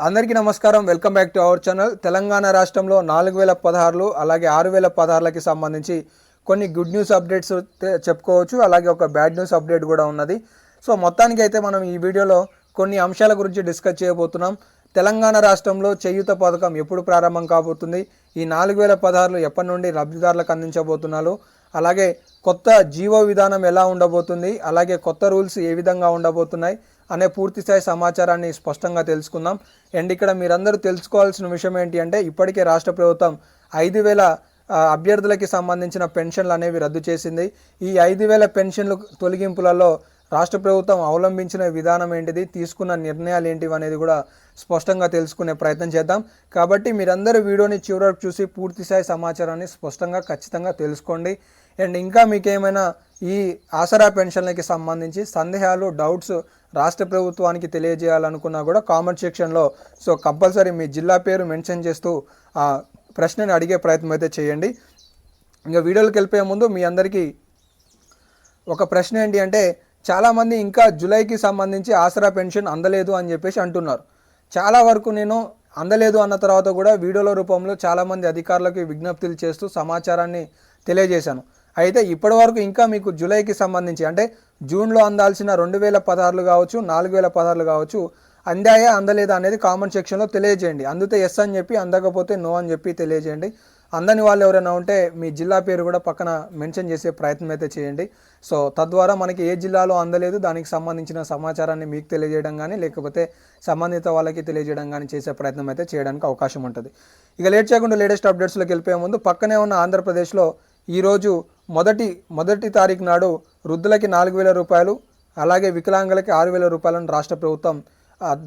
అందరికీ నమస్కారం. Welcome back to our channel. Telangana రాష్ట్రంలో నాలుగు వేల పదహారులు అలాగే ఆరు వేల పదహారులకి సంబంధించి కొన్ని గుడ్ న్యూస్ అప్డేట్స్ చెప్పుకోవచ్చు. అలాగే ఒక బ్యాడ్ న్యూస్ అప్డేట్ కూడా ఉన్నది. సో మొత్తానికి అయితే మనం ఈ వీడియోలో కొన్ని అంశాల గురించి డిస్కస్ చేయబోతున్నాం. తెలంగాణ రాష్ట్రంలో చేయూత పథకం ఎప్పుడు ప్రారంభం కాబోతుంది? ఈ నాలుగు వేల పదహారులు ఎప్పటి నుండి లబ్ధిదారులకు అందించబోతున్నారు? అలాగే కొత్త జీవో విధానం ఎలా ఉండబోతుంది? అలాగే కొత్త రూల్స్ ఏ విధంగా ఉండబోతున్నాయి? అనే పూర్తిస్థాయి సమాచారాన్ని స్పష్టంగా తెలుసుకుందాం. అండ్ ఇక్కడ మీరందరూ తెలుసుకోవాల్సిన విషయం ఏంటి అంటే ఇప్పటికే రాష్ట్ర ప్రభుత్వం ఐదు వేల అభ్యర్థులకి సంబంధించిన పెన్షన్లు అనేవి రద్దు చేసింది. ఈ ఐదు వేల పెన్షన్లు తొలగింపులలో రాష్ట్ర ప్రభుత్వం అవలంబించిన విధానం ఏంటిది తీసుకున్న నిర్ణయాలు ఏంటివి అనేది కూడా స్పష్టంగా తెలుసుకునే ప్రయత్నం చేద్దాం. కాబట్టి మీరందరూ వీడియోని చివరకు చూసి పూర్తి స్థాయి సమాచారాన్ని స్పష్టంగా ఖచ్చితంగా తెలుసుకోండి. అండ్ ఇంకా మీకేమైనా ఈ ఆసరా పెన్షన్లకి సంబంధించి సందేహాలు డౌట్స్ రాష్ట్ర ప్రభుత్వానికి తెలియజేయాలనుకున్నా కూడా కామెంట్ సెక్షన్లో సో కంపల్సరీ మీ జిల్లా పేరు మెన్షన్ చేస్తూ ఆ ప్రశ్నని అడిగే ప్రయత్నం అయితే చేయండి. ఇంకా వీడియోలకు వెళ్ళిపోయే ముందు మీ అందరికీ ఒక ప్రశ్న ఏంటి అంటే చాలామంది ఇంకా జూలైకి సంబంధించి ఆసరా పెన్షన్ అందలేదు అని చెప్పేసి అంటున్నారు. చాలా వరకు నేను అందలేదు అన్న తర్వాత కూడా వీడియోల రూపంలో చాలామంది అధికారులకు విజ్ఞప్తులు చేస్తూ సమాచారాన్ని తెలియజేశాను. అయితే ఇప్పటి వరకు ఇంకా మీకు జూలైకి సంబంధించి అంటే జూన్లో అందాల్సిన రెండు వేల పదహారులు కావచ్చు నాలుగు వేల పదహారులు కావచ్చు అందాయా అందలేదా అనేది కామెంట్ సెక్షన్లో తెలియజేయండి. అందుతే ఎస్ అని చెప్పి అందకపోతే నో అని చెప్పి తెలియజేయండి. అందని వాళ్ళు ఎవరైనా ఉంటే మీ జిల్లా పేరు కూడా పక్కన మెన్షన్ చేసే ప్రయత్నం అయితే చేయండి. సో తద్వారా మనకి ఏ జిల్లాలో అందలేదు దానికి సంబంధించిన సమాచారాన్ని మీకు తెలియజేయడం కానీ లేకపోతే సంబంధిత వాళ్ళకి తెలియజేయడం కానీ చేసే ప్రయత్నం అయితే చేయడానికి అవకాశం ఉంటుంది. ఇక లేట్ చేయకుండా లేటెస్ట్ అప్డేట్స్లోకి వెళ్ళిపోయే ముందు పక్కనే ఉన్న ఆంధ్రప్రదేశ్లో ఈరోజు మొదటి మొదటి తారీఖు నాడు వృద్ధులకి నాలుగు వేల రూపాయలు అలాగే వికలాంగులకి ఆరు వేల రూపాయలను రాష్ట్ర ప్రభుత్వం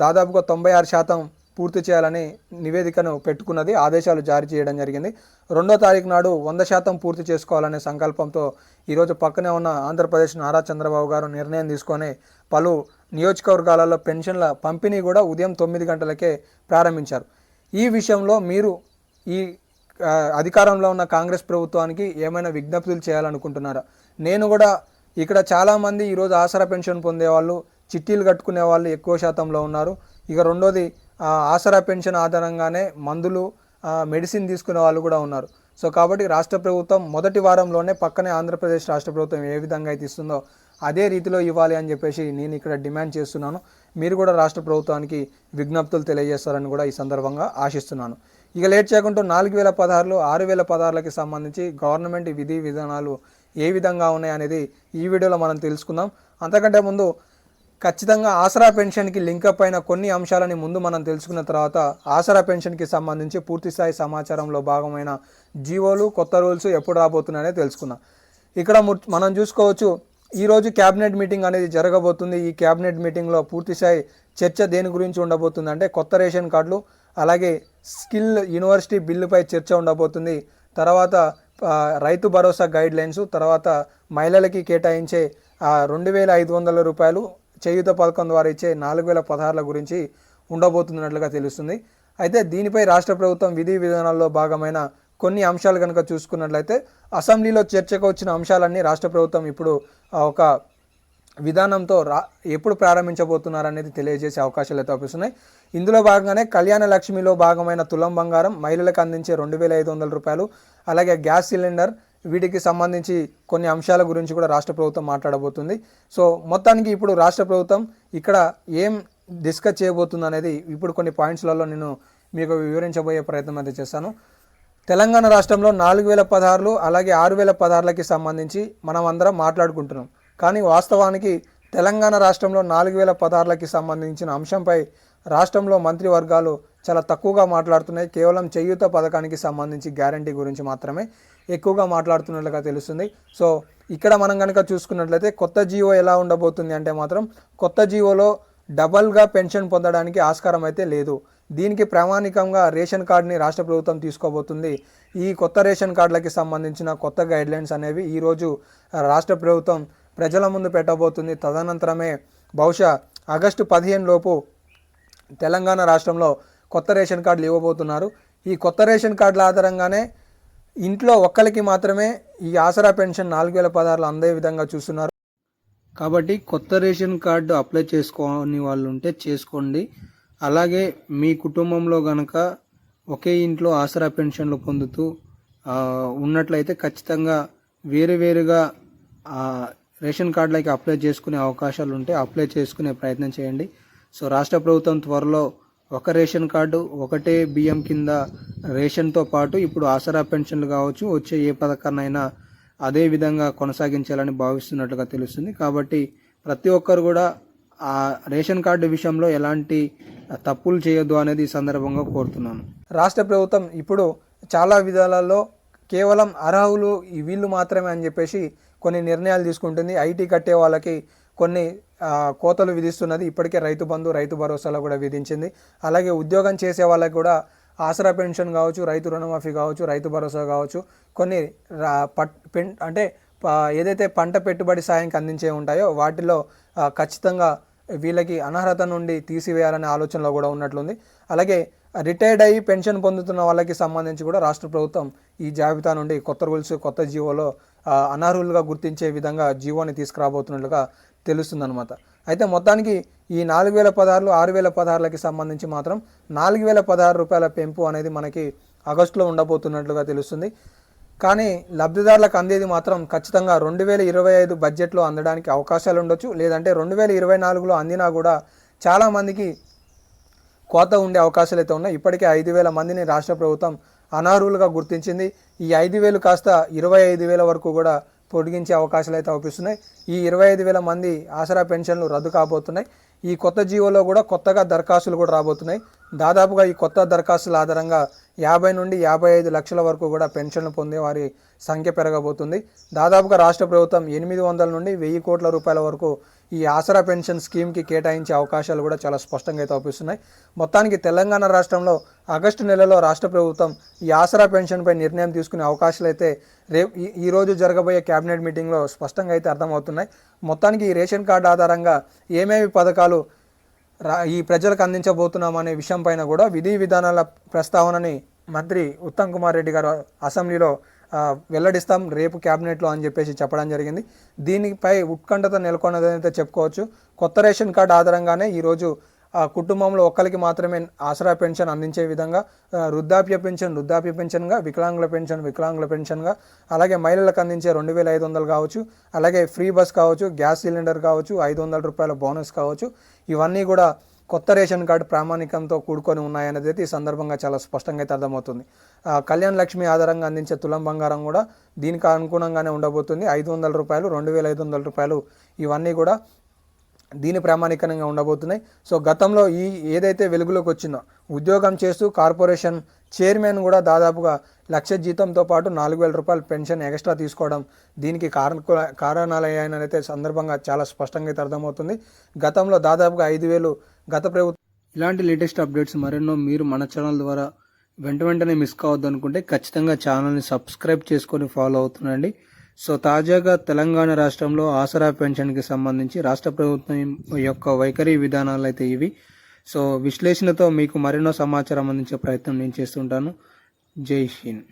దాదాపుగా తొంభై ఆరు శాతం పూర్తి చేయాలని నివేదికను పెట్టుకున్నది ఆదేశాలు జారీ చేయడం జరిగింది. రెండో తారీఖు నాడు వంద శాతం పూర్తి చేసుకోవాలనే సంకల్పంతో ఈరోజు పక్కనే ఉన్న ఆంధ్రప్రదేశ్ నారా చంద్రబాబు గారు నిర్ణయం తీసుకొని పలు నియోజకవర్గాలలో పెన్షన్ల పంపిణీ కూడా ఉదయం తొమ్మిది గంటలకే ప్రారంభించారు. ఈ విషయంలో మీరు ఈ అధికారంలో ఉన్న కాంగ్రెస్ ప్రభుత్వానికి ఏమైనా విజ్ఞప్తులు చేయాలనుకుంటున్నారా? నేను కూడా ఇక్కడ చాలామంది ఈరోజు ఆసరా పెన్షన్ పొందేవాళ్ళు చిట్టీలు కట్టుకునే వాళ్ళు ఎక్కువ శాతంలో ఉన్నారు. ఇక రెండోది ఆసరా పెన్షన్ ఆధారంగానే మందులు మెడిసిన్ తీసుకునే వాళ్ళు కూడా ఉన్నారు. సో కాబట్టి రాష్ట్ర ప్రభుత్వం మొదటి వారంలోనే పక్కనే ఆంధ్రప్రదేశ్ రాష్ట్ర ప్రభుత్వం ఏ విధంగా అయితే ఇస్తుందో అదే రీతిలో ఇవ్వాలి అని చెప్పేసి నేను ఇక్కడ డిమాండ్ చేస్తున్నాను. మీరు కూడా రాష్ట్ర ప్రభుత్వానికి విజ్ఞప్తులు తెలియజేస్తారని కూడా ఈ సందర్భంగా ఆశిస్తున్నాను. ఇక లేట్ చేయకుండా నాలుగు వేల పదహారులు ఆరు వేల పదహారులకి సంబంధించి గవర్నమెంట్ విధి విధానాలు ఏ విధంగా ఉన్నాయి అనేది ఈ వీడియోలో మనం తెలుసుకుందాం. అంతకంటే ముందు ఖచ్చితంగా ఆసరా పెన్షన్కి లింకప్ అయిన కొన్ని అంశాలని ముందు మనం తెలుసుకున్న తర్వాత ఆసరా పెన్షన్కి సంబంధించి పూర్తిస్థాయి సమాచారంలో భాగమైన జీవోలు కొత్త రూల్స్ ఎప్పుడు రాబోతున్నాయనే తెలుసుకుందాం. ఇక్కడ ము- మనం చూసుకోవచ్చు ఈరోజు క్యాబినెట్ మీటింగ్ అనేది జరగబోతుంది. ఈ క్యాబినెట్ మీటింగ్లో పూర్తిస్థాయి చర్చ దేని గురించి ఉండబోతుంది అంటే కొత్త రేషన్ కార్డులు అలాగే స్కిల్ యూనివర్సిటీ బిల్లుపై చర్చ ఉండబోతుంది. తర్వాత రైతు భరోసా గైడ్ లైన్స్ తర్వాత మహిళలకి కేటాయించే రెండు వేల ఐదు వందల రూపాయలు చేయూత పథకం ద్వారా ఇచ్చే నాలుగు వేల పదహారుల గురించి ఉండబోతున్నట్లుగా తెలుస్తుంది. అయితే దీనిపై రాష్ట్ర ప్రభుత్వం విధి విధానాల్లో భాగమైన కొన్ని అంశాలు కనుక చూసుకున్నట్లయితే అసెంబ్లీలో చర్చకు వచ్చిన అంశాలన్నీ రాష్ట్ర ప్రభుత్వం ఇప్పుడు ఒక విధానంతో రా ఎప్పుడు ప్రారంభించబోతున్నారు అనేది తెలియజేసే అవకాశాలు అయితే అవుపిస్తున్నాయి ఇందులో భాగంగానే కళ్యాణ లక్ష్మిలో భాగమైన తులం బంగారం మహిళలకు అందించే రెండు వేల ఐదు వందల రూపాయలు అలాగే గ్యాస్ సిలిండర్ వీటికి సంబంధించి కొన్ని అంశాల గురించి కూడా రాష్ట్ర ప్రభుత్వం మాట్లాడబోతుంది. సో మొత్తానికి ఇప్పుడు రాష్ట్ర ప్రభుత్వం ఇక్కడ ఏం డిస్కస్ చేయబోతుంది అనేది ఇప్పుడు కొన్ని పాయింట్స్లలో నేను మీకు వివరించబోయే ప్రయత్నం అయితే చేస్తాను. తెలంగాణ రాష్ట్రంలో నాలుగు వేల పదహారులు అలాగే ఆరు వేల పదహారులకి సంబంధించి మనం అందరం మాట్లాడుకుంటున్నాం. కానీ వాస్తవానికి తెలంగాణ రాష్ట్రంలో నాలుగు వేల పదహారులకి సంబంధించిన అంశంపై రాష్ట్రంలో మంత్రివర్గాలు చాలా తక్కువగా మాట్లాడుతున్నాయి. కేవలం చేయూత పథకానికి సంబంధించి గ్యారంటీ గురించి మాత్రమే. ఎక్కువగా మాట్లాడుతున్నట్లుగా తెలుస్తుంది. సో ఇక్కడ మనం కనుక చూసుకున్నట్లయితే కొత్త జీవో ఎలా ఉండబోతుంది అంటే మాత్రం కొత్త జీవోలో డబల్గా పెన్షన్ పొందడానికి ఆస్కారం అయితే లేదు. దీనికి ప్రామాణికంగా రేషన్ కార్డుని రాష్ట్ర ప్రభుత్వం తీసుకోబోతుంది. ఈ కొత్త రేషన్ కార్డులకి సంబంధించిన కొత్త గైడ్లైన్స్ అనేవి ఈరోజు రాష్ట్ర ప్రభుత్వం ప్రజల ముందు పెట్టబోతుంది. తదనంతరమే బహుశా ఆగస్టు పదిహేను లోపు తెలంగాణ రాష్ట్రంలో కొత్త రేషన్ కార్డులు ఇవ్వబోతున్నారు. ఈ కొత్త రేషన్ కార్డుల ఆధారంగానే ఇంట్లో ఒక్కరికి మాత్రమే ఈ ఆసరా పెన్షన్ నాలుగు వేల పదహారులు అందే విధంగా చూస్తున్నారు. కాబట్టి కొత్త రేషన్ కార్డు అప్లై చేసుకోని వాళ్ళు ఉంటే చేసుకోండి. అలాగే మీ కుటుంబంలో గనక ఒకే ఇంట్లో ఆసరా పెన్షన్లు పొందుతూ ఉన్నట్లయితే ఖచ్చితంగా వేరు వేరుగా రేషన్ కార్డులకి అప్లై చేసుకునే అవకాశాలు ఉంటే అప్లై చేసుకునే ప్రయత్నం చేయండి. సో రాష్ట్ర ప్రభుత్వం త్వరలో ఒక రేషన్ కార్డు ఒకటే బియ్యం కింద రేషన్తో పాటు ఇప్పుడు ఆసరా పెన్షన్లు కావచ్చు వచ్చే ఏ పథకాన్నైనా అదే విధంగా కొనసాగించాలని భావిస్తున్నట్లుగా తెలుస్తుంది. కాబట్టి ప్రతి ఒక్కరు కూడా ఆ రేషన్ కార్డు విషయంలో ఎలాంటి తప్పులు చేయొద్దు అనేది ఈ సందర్భంగా కోరుతున్నాను. రాష్ట్ర ప్రభుత్వం ఇప్పుడు చాలా విధాలలో కేవలం అర్హులు ఈ వీళ్ళు మాత్రమే అని చెప్పేసి కొన్ని నిర్ణయాలు తీసుకుంటుంది. ఐటీ కట్టే వాళ్ళకి కొన్ని కోతలు విధిస్తున్నది ఇప్పటికే రైతు బంధు రైతు భరోసాలో కూడా విధించింది. అలాగే ఉద్యోగం చేసే వాళ్ళకి కూడా ఆసరా పెన్షన్ కావచ్చు రైతు రుణమాఫీ కావచ్చు రైతు భరోసా కావచ్చు కొన్ని రా- పట్ పెన్ అంటే ఏదైతే పంట పెట్టుబడి సాయంకి అందించే ఉంటాయో వాటిలో ఖచ్చితంగా వీళ్ళకి అనర్హత నుండి తీసివేయాలనే ఆలోచనలో కూడా ఉన్నట్లుంది. అలాగే రిటైర్డ్ అయ్యి పెన్షన్ పొందుతున్న వాళ్ళకి సంబంధించి కూడా రాష్ట్ర ప్రభుత్వం ఈ జాబితా నుండి కొత్త రూల్స్ కొత్త జీవోలో అనర్హులుగా గుర్తించే విధంగా జీవోని తీసుకురాబోతున్నట్లుగా తెలుస్తుందనమాట అయితే మొత్తానికి ఈ నాలుగు వేల పదహారులు ఆరు వేల పదహారులకి సంబంధించి మాత్రం నాలుగు వేల పదహారు రూపాయల పెంపు అనేది మనకి ఆగస్టులో ఉండబోతున్నట్లుగా తెలుస్తుంది. కానీ లబ్ధిదారులకు అందేది మాత్రం ఖచ్చితంగా రెండు వేల ఇరవై ఐదు బడ్జెట్లో అందడానికి అవకాశాలు ఉండొచ్చు. లేదంటే రెండు వేల ఇరవై నాలుగులో అందినా కూడా చాలామందికి కోత ఉండే అవకాశాలు అయితే ఉన్నాయి. ఇప్పటికే ఐదు వేల మందిని రాష్ట్ర ప్రభుత్వం అనర్హులుగా గుర్తించింది. ఈ ఐదు వేలు కాస్త ఇరవై ఐదు వేల వరకు కూడా పొడిగించే అవకాశాలు అయితే అవుపిస్తున్నాయి. ఈ ఇరవై ఐదు వేల మంది ఆసరా పెన్షన్లు రద్దు కాబోతున్నాయి. ఈ కొత్త జీవోలో కూడా కొత్తగా దరఖాస్తులు కూడా రాబోతున్నాయి. దాదాపుగా ఈ కొత్త దరఖాస్తుల ఆధారంగా యాభై నుండి యాభై ఐదు లక్షల వరకు కూడా పెన్షన్లు పొందే వారి సంఖ్య పెరగబోతుంది. దాదాపుగా రాష్ట్ర ప్రభుత్వం ఎనిమిది వందల నుండి వెయ్యి కోట్ల రూపాయల వరకు ఈ ఆసరా పెన్షన్ స్కీమ్కి కేటాయించే అవకాశాలు కూడా చాలా స్పష్టంగా అయితే అవుపిస్తున్నాయి మొత్తానికి తెలంగాణ రాష్ట్రంలో ఆగస్టు నెలలో రాష్ట్ర ప్రభుత్వం ఈ ఆసరా పెన్షన్పై నిర్ణయం తీసుకునే అవకాశాలు అయితే రేపు ఈ- రోజు జరగబోయే కేబినెట్ మీటింగ్లో స్పష్టంగా అయితే అర్థమవుతున్నాయి. మొత్తానికి ఈ రేషన్ కార్డు ఆధారంగా ఏమేమి పథకాలు ఈ ప్రజలకు అందించబోతున్నాం అనే విషయం పైన కూడా విధి విధానాల ప్రస్తావనని మంత్రి ఉత్తమ్ కుమార్ రెడ్డి గారు అసెంబ్లీలో వెల్లడిస్తాం రేపు క్యాబినెట్లో అని చెప్పేసి చెప్పడం జరిగింది. దీనిపై ఉత్కంఠత నెలకొన్నదని అయితే చెప్పుకోవచ్చు. కొత్త రేషన్ కార్డు ఆధారంగానే ఈరోజు కుటుంబంలో ఒక్కరికి మాత్రమే ఆసరా పెన్షన్ అందించే విధంగా వృద్ధాప్య పెన్షన్ వృద్ధాప్య పెన్షన్గా వికలాంగుల పెన్షన్ వికలాంగుల పెన్షన్గా అలాగే మహిళలకు అందించే రెండు వేల ఐదు వందలు కావచ్చు అలాగే ఫ్రీ బస్ కావచ్చు గ్యాస్ సిలిండర్ కావచ్చు ఐదు వందల రూపాయల బోనస్ కావచ్చు ఇవన్నీ కూడా కొత్త రేషన్ కార్డు ప్రామాణికంతో కూడుకొని ఉన్నాయనేది అయితే ఈ సందర్భంగా చాలా స్పష్టంగా అయితే అర్థమవుతుంది. కళ్యాణ్ లక్ష్మి ఆధారంగా అందించే తులం బంగారం కూడా దీనికి అనుగుణంగానే ఉండబోతుంది. ఐదు వందల రూపాయలు రెండు వేల ఐదు వందల రూపాయలు ఇవన్నీ కూడా దీని ప్రామాణికంగా ఉండబోతున్నాయి. సో గతంలో ఈ ఏదైతే వెలుగులోకి వచ్చిందో ఉద్యోగం చేస్తూ కార్పొరేషన్ చైర్మన్ కూడా దాదాపుగా లక్ష జీతంతో పాటు నాలుగు వేల రూపాయల పెన్షన్ ఎక్స్ట్రా తీసుకోవడం దీనికి కారణ కారణాలయ్యాయనైతే సందర్భంగా చాలా స్పష్టంగా అయితే అర్థమవుతుంది. గతంలో దాదాపుగా ఐదు వేలు గత ప్రభుత్వం ఇలాంటి లేటెస్ట్ అప్డేట్స్ మరెన్నో మీరు మన ఛానల్ ద్వారా వెంట వెంటనే మిస్ కావద్దు అనుకుంటే ఖచ్చితంగా ఛానల్ని సబ్స్క్రైబ్ చేసుకొని ఫాలో అవుతుండండి. సో తాజాగా తెలంగాణ రాష్ట్రంలో ఆసరా పెన్షన్కి సంబంధించి రాష్ట్ర ప్రభుత్వం యొక్క వైఖరి విధానాలు అయితే ఇవి. సో విశ్లేషణతో మీకు మరెన్నో సమాచారం అందించే ప్రయత్నం నేను చేస్తుంటాను. జై హింద్.